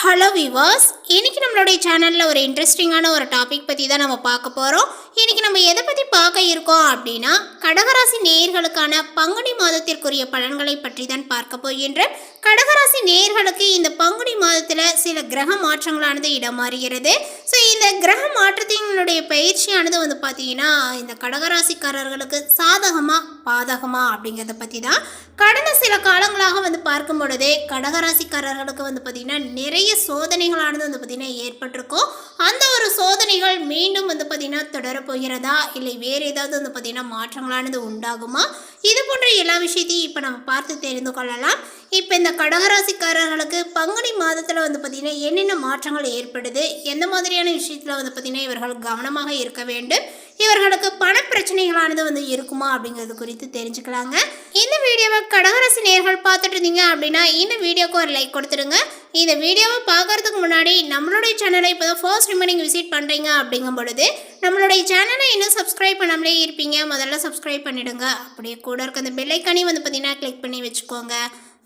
Hello viewers இன்றைக்கி நம்மளுடைய சேனலில் ஒரு இன்ட்ரெஸ்டிங்கான ஒரு டாபிக் பற்றி தான் நம்ம பார்க்க போகிறோம் இன்னைக்கு நம்ம எதை பற்றி பார்க்க இருக்கோம் அப்படின்னா கடகராசி நேயர்களுக்கான பங்குனி மாதத்திற்குரிய பலன்களை பற்றி தான் பார்க்க போகின்ற கடகராசி நேயர்களுக்கு இந்த பங்குனி மாதத்தில் சில கிரக மாற்றங்களானது இடம் மாறுகிறது ஸோ இந்த கிரக மாற்றத்தை மாற்றத்தினுடைய பயிற்சியானது வந்து பார்த்தீங்கன்னா இந்த கடகராசிக்காரர்களுக்கு சாதகமாக பாதகமா அப்படிங்கிறத பற்றி தான் கடந்த சில காலங்களாக வந்து பார்க்கும் பொழுதே கடகராசிக்காரர்களுக்கு வந்து பார்த்திங்கன்னா நிறைய சோதனைகளானது வந்து பார்த்திங்கன்னா ஏற்பட்டிருக்கும். அந்த ஒரு சோதனைகள் மீண்டும் வந்து பார்த்திங்கன்னா தொடரப்போகிறதா இல்லை வேறு ஏதாவது வந்து பார்த்திங்கன்னா மாற்றங்களானது உண்டாகுமா? இது போன்ற எல்லா விஷயத்தையும் இப்போ நம்ம பார்த்து தெரிந்து கொள்ளலாம். இப்போ இந்த கடகராசிக்காரர்களுக்கு பங்குனி மாதத்தில் வந்து பார்த்திங்கன்னா என்னென்ன மாற்றங்கள் ஏற்படுது? எந்த மாதிரியான விஷயத்தில் வந்து பார்த்திங்கன்னா இவர்கள் கவனமாக இருக்க வேண்டும். இவர்களுக்கு பண பிரச்சனைகளானது வந்து இருக்குமா அப்படிங்கிறது குறித்து தெரிஞ்சுக்கலாங்க. இந்த வீடியோவை கடகராசி நேர்கள் பார்த்துட்டு இருந்தீங்க அப்படின்னா இந்த வீடியோக்கு ஒரு லைக் கொடுத்துருங்க இந்த வீடியோவை பார்க்கறதுக்கு முன்னாடி நம்மளுடைய சேனலை இப்போ தான் ஃபர்ஸ்ட் டைம் நீங்கள் விசிட் பண்ணுறீங்க அப்படிங்கும் பொழுது நம்மளுடைய சேனலை இன்னும் சப்ஸ்கிரைப் பண்ணாமலே இருப்பீங்க. முதல்ல சப்ஸ்கிரைப் பண்ணிடுங்க. அப்படியே கூட இருக்க அந்த பெல்லைக்கானே வந்து பார்த்தீங்கன்னா கிளிக் பண்ணி வச்சுக்கோங்க.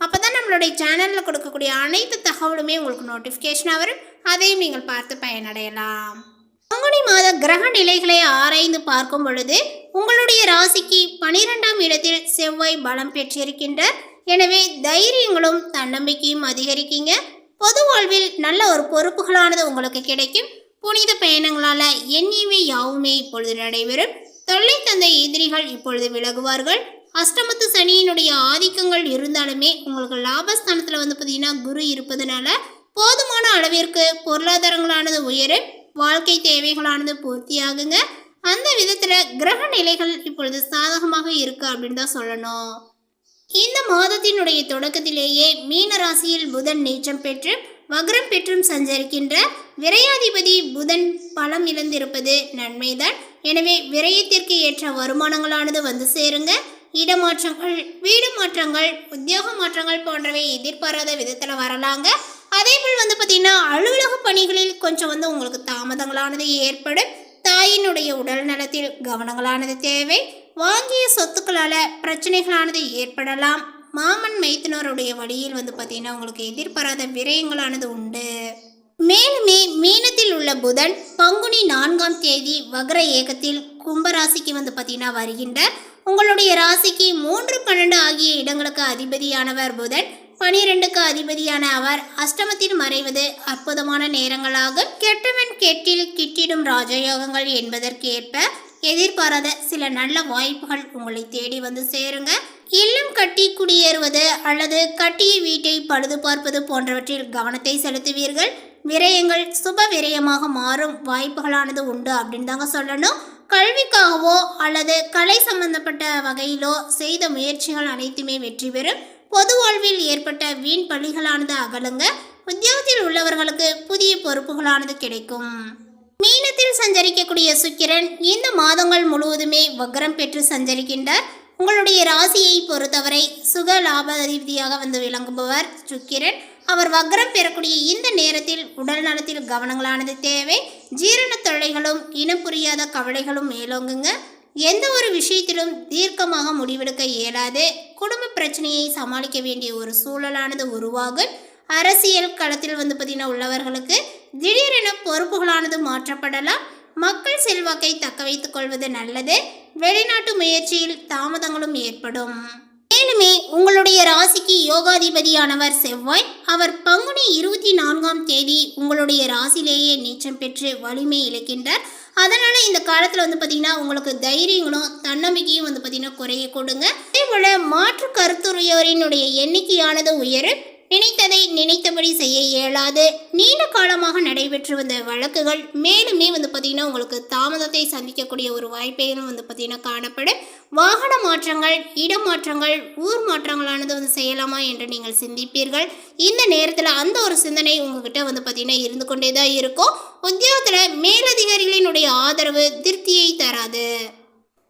அப்போ தான் நம்மளுடைய சேனலில் கொடுக்கக்கூடிய அனைத்து தகவலுமே உங்களுக்கு நோட்டிஃபிகேஷனாக வரும். அதையும் நீங்கள் பார்த்து பயனடையலாம். பங்குனி மாத கிரக நிலைகளை ஆராய்ந்து பார்க்கும் பொழுது உங்களுடைய ராசிக்கு பனிரெண்டாம் இடத்தில் செவ்வாய் பலம் பெற்றிருக்கின்றார். எனவே தைரியங்களும் தன்னம்பிக்கையும் அதிகரிக்கீங்க. பொது வாழ்வில் நல்ல ஒரு பொறுப்புகளானது உங்களுக்கு கிடைக்கும். புனித பயணங்களால் எண்ணியவை யாவுமே இப்பொழுது நடைபெறும். தொல்லை தந்த எதிரிகள் இப்பொழுது விலகுவார்கள். அஷ்டமத்து சனியினுடைய ஆதிக்கங்கள் இருந்தாலுமே உங்களுக்கு லாபஸ்தானத்தில் வந்து பார்த்தீங்கன்னா குரு இருப்பதனால போதுமான அளவிற்கு பொருளாதாரங்களானது உயரும். வாழ்க்கை தேவைகளானது பூர்த்தியாகுங்க. அந்த விதத்தில் கிரக நிலைகள் இப்பொழுது சாதகமாக இருக்கு அப்படின்னு தான் சொல்லணும். இந்த மாதத்தினுடைய தொடக்கத்திலேயே மீன ராசியில் புதன் நீச்சம் பெற்று வக்ரம் பெற்றும் சஞ்சரிக்கின்ற விரையாதிபதி புதன் பலம் இழந்திருப்பது நன்மைதான். எனவே விரயத்திற்கு ஏற்ற வருமானங்களானது வந்து சேருங்க. இடமாற்றங்கள் வீடு மாற்றங்கள் உத்தியோக மாற்றங்கள் போன்றவை எதிர்பாராத விதத்தில் வரலாங்க. அதே போல் வந்து பார்த்திங்கன்னா அலுவலக பணிகளில் கொஞ்சம் வந்து உங்களுக்கு தாமதங்களானது ஏற்படும். தாயினுடைய உடல் நலத்தில் கவனங்களானது தேவை. வாங்கிய சொத்துக்களால் பிரச்சனைகளானது ஏற்படலாம். மாமன் மைத்தினருடைய வழியில் வந்து பார்த்திங்கன்னா உங்களுக்கு எதிர்பாராத விரயங்களானது உண்டு. மேலுமே மீனத்தில் உள்ள புதன் பங்குனி நான்காம் தேதி வக்ர ஏகத்தில் கும்பராசிக்கு வந்து பார்த்திங்கன்னா வருகின்ற உங்களுடைய ராசிக்கு மூன்று பன்னெண்டு ஆகிய இடங்களுக்கு அதிபதியானவர் புதன். பனிரெண்டுக்கு அதிபதியான அவர் அஷ்டமத்தில் மறைவது அற்புதமான நேரங்களாக கெட்டவன் கெட்டில் கிட்டிடும் ராஜயோகங்கள் என்பதற்கேற்ப எதிர்பாராத சில நல்ல வாய்ப்புகள் உங்களை தேடி வந்து சேருங்க. இல்லம் கட்டி குடியேறுவது அல்லது கட்டிய வீட்டை பழுது பார்ப்பது போன்றவற்றில் கவனத்தை செலுத்துவீர்கள். விரயங்கள் சுப விரயமாக மாறும் வாய்ப்புகளானது உண்டு அப்படின்னு தாங்க சொல்லணும். கல்விக்காகவோ அல்லது கலை சம்பந்தப்பட்ட வகையிலோ செய்த முயற்சிகள் அனைத்துமே வெற்றி பெறும். பொது வாழ்வில் ஏற்பட்ட வீண் பள்ளிகளானது அகலுங்க. உத்தியோகத்தில் உள்ளவர்களுக்கு புதிய பொறுப்புகளானது கிடைக்கும். மீனத்தில் சஞ்சரிக்கக்கூடிய சுக்கிரன் இந்த மாதங்கள் முழுவதுமே வக்ரம் பெற்று சஞ்சரிக்கின்றார். உங்களுடைய ராசியை பொறுத்தவரை சுக லாப அதிபதியாக வந்து விளங்குபவர் சுக்கிரன். அவர் வக்ரம் பெறக்கூடிய இந்த நேரத்தில் உடல் நலத்தில் கவனங்களானது தேவை. ஜீரண தொல்லைகளும் இனம் புரியாத கவலைகளும் மேலோங்குங்க. எந்த ஒரு விஷயத்திலும் தீர்க்கமாக முடிவெடுக்க இயலாது. குடும்ப பிரச்சனையை சமாளிக்க வேண்டிய ஒரு சூழலானது உருவாகும். அரசியல் களத்தில் வந்து பார்த்தீங்கன்னா உள்ளவர்களுக்கு திடீரென பொறுப்புகளானது மாற்றப்படலாம். மக்கள் செல்வாக்கை தக்க வைத்துக் கொள்வது நல்லது. வெளிநாட்டு முயற்சியில் தாமதங்களும் ஏற்படும். மேலுமே உங்களுடைய ராசிக்கு யோகாதிபதியானவர் செவ்வாய். அவர் பங்குனி இருபத்தி நான்காம் தேதி உங்களுடைய ராசிலேயே நீச்சம் பெற்று வலிமை இழக்கின்றார். அதனால இந்த காலத்தில் வந்து பார்த்தீங்கன்னா உங்களுக்கு தைரியங்களும் தன்னம்பிக்கையும் வந்து பார்த்தீங்கன்னா குறைய கொடுங்க. அதே போல மாற்று கருத்துரையோரினுடைய எண்ணிக்கையானது உயரும். நினைத்ததை நினைத்தபடி செய்ய இயலாது. நீண்ட காலமாக நடைபெற்று வந்த வழக்குகள் மேலுமே வந்து பார்த்திங்கன்னா உங்களுக்கு தாமதத்தை சந்திக்கக்கூடிய ஒரு வாய்ப்பையும் வந்து பார்த்திங்கன்னா காணப்படும் வாகன மாற்றங்கள் இடமாற்றங்கள் ஊர் மாற்றங்களானது வந்து செய்யலாமா என்று நீங்கள் சிந்திப்பீர்கள். இந்த நேரத்தில் அந்த ஒரு சிந்தனை உங்ககிட்ட வந்து பார்த்திங்கன்னா இருந்து கொண்டே தான் இருக்கும். உத்தியோகத்தில் மேலதிகாரிகளினுடைய ஆதரவு திருப்தியை தராது.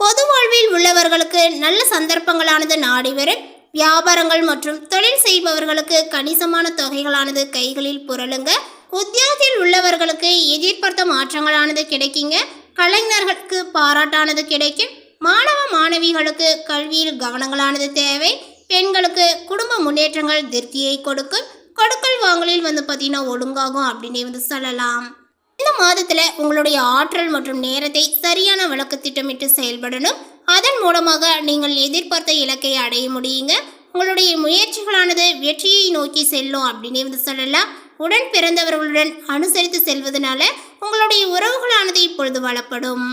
பொது வாழ்வில் உள்ளவர்களுக்கு நல்ல சந்தர்ப்பங்களானது நாடி வரும் வியாபாரங்கள் மற்றும் தொழில் செய்பவர்களுக்கு கணிசமான தொகைகளானது கைகளில் புரளுங்க. உத்தியோகத்தில் உள்ளவர்களுக்கு எதிர்பார்த்த மாற்றங்களானது கிடைக்குங்க. கலைஞர்களுக்கு பாராட்டானது கிடைக்கும். மாணவ மாணவிகளுக்கு கல்வியில் கவனங்களானது தேவை. பெண்களுக்கு குடும்ப முன்னேற்றங்கள் திருப்தியை கொடுக்கும். கொடுக்கல் வாங்கலில் வந்து பார்த்தீங்கன்னா ஒழுங்காகும் அப்படின்னே வந்து சொல்லலாம். இந்த மாதத்தில் உங்களுடைய ஆற்றல் மற்றும் நேரத்தை சரியான விளக்கு திட்டமிட்டு செயல்படணும். அதன் மூலமாக நீங்கள் எதிர்பார்த்த இலக்கை அடைய முடியுங்க. உங்களுடைய முயற்சிகளானது வெற்றியை நோக்கி செல்லும் அப்படின்னே வந்து சொல்லலாம். உடன் பிறந்தவர்களுடன் அனுசரித்து செல்வதனால உங்களுடைய உறவுகளானது இப்பொழுது வளப்படும்.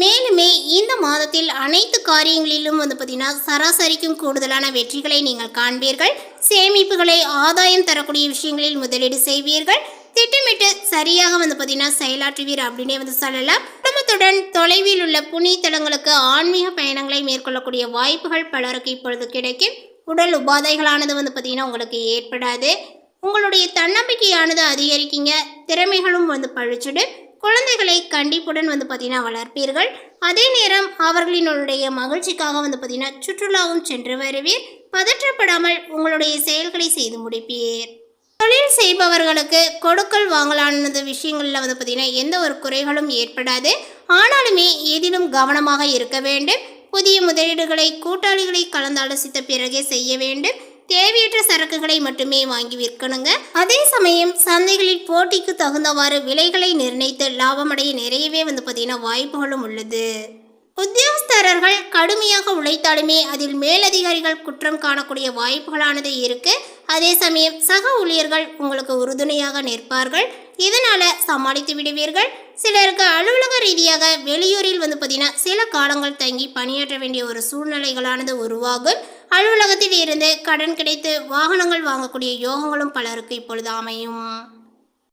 மேலுமே இந்த மாதத்தில் அனைத்து காரியங்களிலும் வந்து பார்த்தீங்கன்னா சராசரிக்கும் கூடுதலான வெற்றிகளை நீங்கள் காண்பீர்கள். சேமிப்புகளை ஆதாயம் தரக்கூடிய விஷயங்களில் முதலீடு செய்வீர்கள். திட்டமிட்டு சரியாக வந்து பார்த்தீங்கன்னா செயலாற்றுவீர் அப்படின்னே வந்து சொல்லலாம். குடும்பத்துடன் தொலைவில் உள்ள புனித தலங்களுக்கு ஆன்மீக பயணங்களை மேற்கொள்ளக்கூடிய வாய்ப்புகள் பலருக்கு இப்பொழுது கிடைக்கும். உடல் உபாதைகளானது வந்து பார்த்தீங்கன்னா உங்களுக்கு ஏற்படாது. உங்களுடைய தன்னம்பிக்கையானது அதிகரிக்குங்க. திறமைகளும் வந்து பழிச்சுடு குழந்தைகளை கண்டிப்புடன் வந்து பார்த்தீங்கன்னா வளர்ப்பீர்கள். அதே நேரம் அவர்களினுடைய மகிழ்ச்சிக்காக வந்து பார்த்தீங்கன்னா சுற்றுலாவும் சென்று வருவீர். பதற்றப்படாமல் உங்களுடைய செயல்களை செய்து முடிப்பீர். தொழில் செய்பவர்களுக்கு கொடுக்கல் வாங்கலானது விஷயங்களில் வந்து பார்த்தீங்கன்னா எந்த ஒரு குறைகளும் ஏற்படாது. ஆனாலுமே எதிலும் கவனமாக இருக்க வேண்டும். புதிய முதலீடுகளை கூட்டாளிகளை கலந்தாலோசித்த பிறகே செய்ய வேண்டும். தேவையற்ற சரக்குகளை மட்டுமே வாங்கி விற்கணுங்க. அதே சமயம் சந்தைகளில் போட்டிக்கு தகுந்தவாறு விலைகளை நிர்ணயித்து லாபமடைய நிறையவே வந்து பார்த்தீங்கன்னா வாய்ப்புகளும் உள்ளது. உத்தியோகஸ்தரர்கள் கடுமையாக உழைத்தாலுமே அதில் மேலதிகாரிகள் குற்றம் காணக்கூடிய வாய்ப்புகளானது இருக்குது அதே சமயம் சக ஊழியர்கள் உங்களுக்கு உறுதுணையாக நிற்பார்கள். இதனால சமாளித்து விடுவீர்கள். சிலருக்கு அலுவலக ரீதியாக வெளியூரில் வந்து பார்த்தீங்கன்னா சில காலங்கள் தங்கி பணியாற்ற வேண்டிய ஒரு சூழ்நிலைகளானது உருவாகும். அலுவலகத்தில் இருந்து கடன் கிடைத்து வாகனங்கள் வாங்கக்கூடிய யோகங்களும் பலருக்கு இப்பொழுது அமையும்.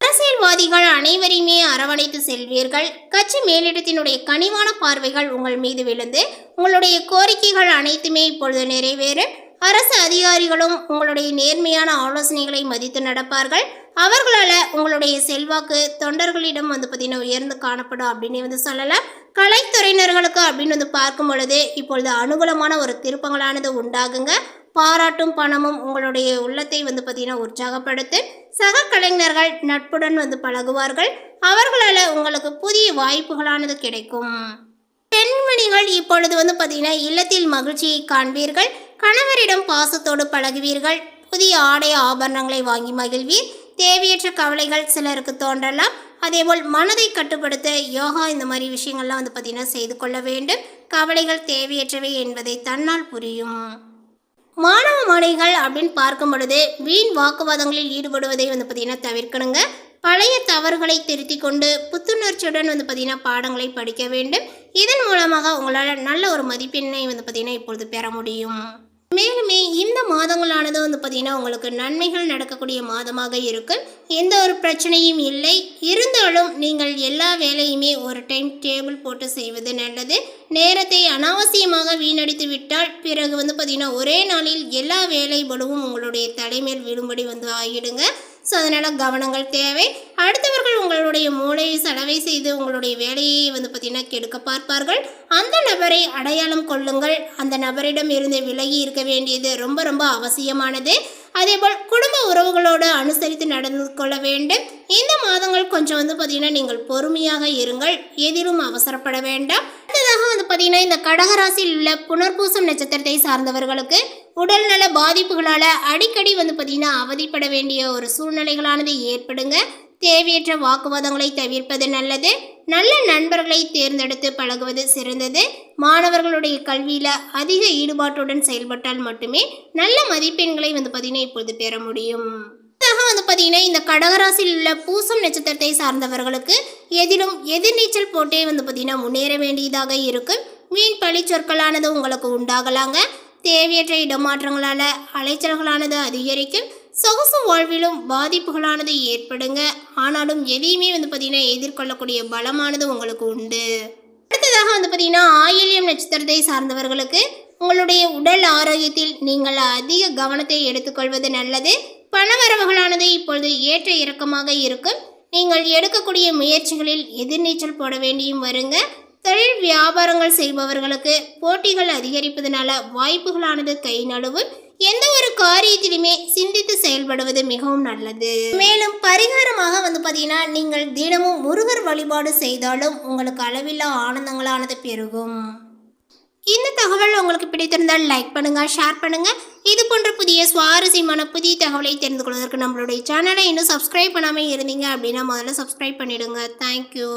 அரசியல்வாதிகள் அனைவரையுமே அரவணைத்து செல்வீர்கள். கட்சி மேலிடத்தினுடைய கனிவான பார்வைகள் உங்கள் மீது விழுந்து உங்களுடைய கோரிக்கைகள் அனைத்துமே இப்பொழுது நிறைவேறும். அரசு அதிகாரிகளும் உங்களுடைய நேர்மையான ஆலோசனைகளை மதித்து நடப்பார்கள். அவர்களால் உங்களுடைய செல்வாக்கு தொண்டர்களிடம் வந்து பார்த்தீங்கன்னா உயர்ந்து காணப்படும் அப்படின்னு வந்து சொல்லலாம் கலைத்துறையினர்களுக்கு அப்படின்னு வந்து பார்க்கும் பொழுது இப்பொழுது அனுகூலமான ஒரு திருப்பங்களானது உண்டாகுங்க. பாராட்டும் பணமும் உங்களுடைய உள்ளத்தை வந்து பார்த்தீங்கன்னா உற்சாகப்படுத்து சக கலைஞர்கள் நட்புடன் வந்து பழகுவார்கள். அவர்களால் உங்களுக்கு புதிய வாய்ப்புகளானது கிடைக்கும். பெண்மணிகள் இப்பொழுது வந்து பார்த்தீங்கன்னா இல்லத்தில் மகிழ்ச்சியை காண்பீர்கள். கணவரிடம் பாசத்தோடு பழகுவீர்கள். புதிய ஆடை ஆபரணங்களை வாங்கி மகிழ்வீர். தேவையற்ற கவலைகள் சிலருக்கு தோன்றலாம். அதேபோல் மனதை கட்டுப்படுத்த யோகா இந்த மாதிரி விஷயங்கள்லாம் வந்து பார்த்தீங்கன்னா செய்து கொள்ள வேண்டும். கவலைகள் தேவையற்றவை என்பதை தன்னால் புரியும். மாணவ மாணவிகள் அப்படின்னு பார்க்கும் பொழுது வீண் வாக்குவாதங்களில் ஈடுபடுவதை வந்து பார்த்திங்கன்னா தவிர்க்கணுங்க. பழைய தவறுகளை திருத்தி கொண்டு புத்துணர்ச்சியுடன் வந்து பார்த்தீங்கன்னா பாடங்களை படிக்க வேண்டும். இதன் மூலமாக உங்களால் நல்ல ஒரு மதிப்பெண்ணை வந்து பார்த்திங்கன்னா இப்பொழுது பெற முடியும். மேலுமே இந்த மாதங்களானது வந்து பார்த்தீங்கன்னா உங்களுக்கு நன்மைகள் நடக்கக்கூடிய மாதமாக இருக்கும் எந்த ஒரு பிரச்சனையும் இல்லை. இருந்தாலும் நீங்கள் எல்லா வேலையுமே ஒரு டைம் டேபிள் போட்டு செய்வது நல்லது. நேரத்தை அனாவசியமாக வீணடித்து விட்டால் பிறகு வந்து பார்த்திங்கன்னா ஒரே நாளில் எல்லா வேலை பலுவும் உங்களுடைய தலைமையில் விழும்படி வந்து ஆகிடுங்க. ஸோ அதனால் கவனங்கள் தேவை. அடுத்தவர்கள் உங்களுடைய மூளையை செலவை செய்து உங்களுடைய வேலையை வந்து பார்த்திங்கன்னா கெடுக்க பார்ப்பார்கள். அந்த நபரை அடையாளம் கொள்ளுங்கள். அந்த நபரிடம் இருந்து விலகி இருக்க வேண்டியது ரொம்ப ரொம்ப அவசியமானது. அதேபோல் குடும்ப உறவுகளோடு அனுசரித்து நடந்து கொள்ள வேண்டும். இந்த மாதங்கள் கொஞ்சம் வந்து பார்த்தீங்கன்னா நீங்கள் பொறுமையாக இருங்கள். எதிலும் அவசரப்பட வேண்டாம். அடுத்ததாக வந்து பார்த்தீங்கன்னா இந்த கடகராசியில் உள்ள புனர்பூசம் நட்சத்திரத்தை சார்ந்தவர்களுக்கு உடல்நல பாதிப்புகளால் அடிக்கடி வந்து பார்த்தீங்கன்னா அவதிப்பட வேண்டிய ஒரு சூழ்நிலைகளானது ஏற்படுங்க. தேவையற்ற வாக்குவாதங்களை தவிர்ப்பது நல்லது. நல்ல நண்பர்களை தேர்ந்தெடுத்து பழகுவது சிறந்தது. மாணவர்களுடைய கல்வியில் அதிக ஈடுபாட்டுடன் செயல்பட்டால் மட்டுமே நல்ல மதிப்பெண்களை வந்து பார்த்தீங்கன்னா இப்பொழுது பெற முடியும். அடுத்ததாக வந்து பார்த்தீங்கன்னா இந்த கடகராசியில் உள்ள பூசம் நட்சத்திரத்தை சார்ந்தவர்களுக்கு எதிலும் எதிர்நீச்சல் போட்டே வந்து பார்த்தீங்கன்னா முன்னேற வேண்டியதாக இருக்கும். மீன் பழி சொற்களானது உங்களுக்கு உண்டாகலாங்க. தேவையற்ற இடமாற்றங்களால் அலைச்சல்களானது அதிகரிக்கும். சொகுசு வாழ்விலும் பாதிப்புகளானது ஏற்படுங்க. ஆனாலும் எதையுமே வந்து பார்த்தீங்கன்னா எதிர்கொள்ளக்கூடிய பலமானது உங்களுக்கு உண்டு. அடுத்ததாக வந்து பார்த்தீங்கன்னா ஆயில்யம் நட்சத்திரத்தை சார்ந்தவர்களுக்கு உங்களுடைய உடல் ஆரோக்கியத்தில் நீங்கள் அதிக கவனத்தை எடுத்துக்கொள்வது நல்லது. பணவரவுகளானது இப்பொழுது ஏற்ற இறக்கமாக இருக்கும். நீங்கள் எடுக்கக்கூடிய முயற்சிகளில் எதிர்நீச்சல் போட வேண்டியும் வருங்க. தொழில் வியாபாரங்கள் செய்பவர்களுக்கு போட்டிகள் அதிகரிப்பதனால வாய்ப்புகளானது கை நழுவு எந்த ஒரு காரியத்திலுமே சிந்தித்து செயல்படுவது மிகவும் நல்லது. மேலும் பரிகாரமாக வந்து பார்த்தீங்கன்னா நீங்கள் தினமும் முருகர் வழிபாடு செய்தாலும் உங்களுக்கு அளவில்லா ஆனந்தங்களானது பெருகும். இந்த தகவல் உங்களுக்கு பிடித்திருந்தால் லைக் பண்ணுங்க ஷேர் பண்ணுங்க. இது போன்ற புதிய சுவாரஸ்யமான புதிய தகவலை தெரிந்து கொள்வதற்கு நம்மளுடைய சேனலை இன்னும் சப்ஸ்கிரைப் பண்ணாமல் இருந்தீங்க அப்படின்னா முதல்ல சப்ஸ்கிரைப் பண்ணிடுங்க. தேங்க்யூ